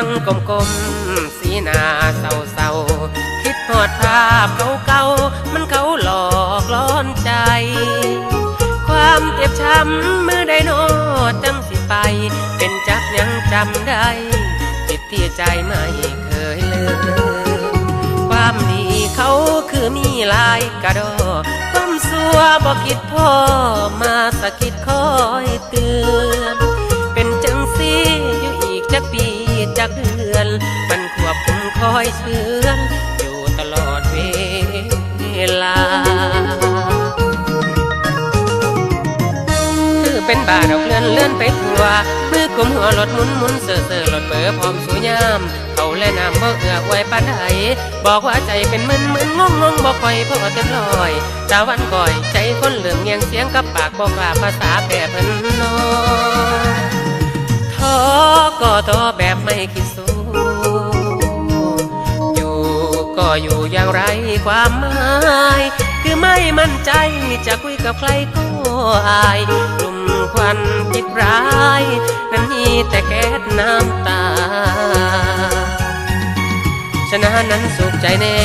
นั่งกลมๆ สีหน้าเศร้าๆ คิดหอดภาพเก่าๆ มันเขาหลอกล้อนใจ ความเจ็บช้ำมือใดโนจังสิไป เป็นจักยังจำได้ จิตที่ใจไม่เคยลืมความดีเขาคือมีลายกระดอความสัวบอกคิดพ่อมาสะกิดคอยเตือน อยเชื่อนอยู่ตลอดเวลาคือเป็นบาดอกเลื่อนเลื่อนไปทั่วมือกุมหัวรถหมุนหมุนเสือเสือรถเบอร์พร้อมสูยามเขาและน้ำบ่เอือกไว้ปานใดบอกว่าใจเป็นมึนมึนงงงงบ่ค่อยพอเต็มร้อยตาวันก่อยใจคนเหลืองเงียงเสียงกับปากบอกลาภาษาแก่เพิ่นนอท้อก็ท้อแบบไม่คิดสู้ อยู่อย่างไรความหมาย คือไม่มั่นใจจะคุยกับใครก็อายกลุ่มควันจิตร้าย นั้นมีแต่แก๊สน้ำตา ชนะนั้นสุขใจแน่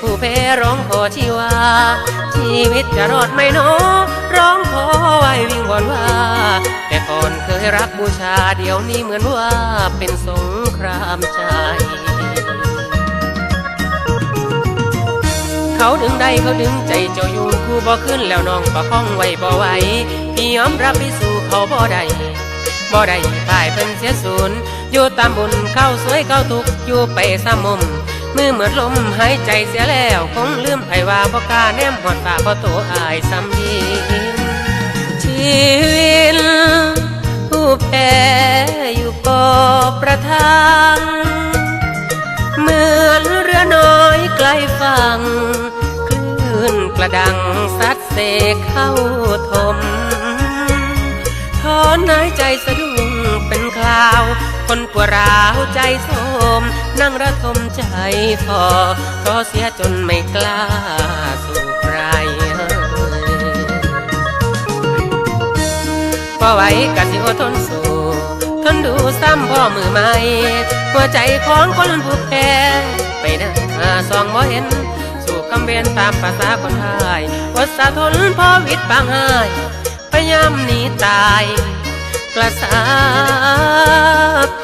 ผู้แพ้ร้องขอชีวา ชีวิตจะรอดไหม่นอร้องขอไว้วิ่งวอนว่า แต่ก่อนเคยรักบูชาเดี๋ยวนี้เหมือนว่าเป็นสงครามใจ เขาดึงได้เขาดึงใจเจ้าอยู่คู่บ่ขึ้นแล้วน้องประคองไว้บ่ไหวพี่ยอมรับไปสู่เขาบ่ได้บ่ได้พ่ายเป็นเสียศูนย์อยู่ตามบุญเข้าสวยเข้าทุกอยู่ไปสามมุมมือเหมือนลมหายใจเสียแล้วคงลืมไผว่าบ่กล้าแนมหอดฝ่าบ่โตอายซ้ำยีชีวิตผู้แพ้อยู่ปอประทางเหมือนเรือน้อยใกลฝั่ง ระดังซัดเสกเข้าทมถอนหายใจสะดุ้งเป็นคราว คนปวดร้าวใจโสม นั่งระทมใจพอก็เสียจนไม่กล้าสู่ใครพอไหวกันสิอดทนสู้ทนดูซ้ำพ่อมือใหม่หัวใจของคนผู้แพ้ไปน้าสองบ่เห็น คำเวียนตามภาษาคนไทยอดสะทนพอวิตปางหายพยายามหนีตายกระสาเพ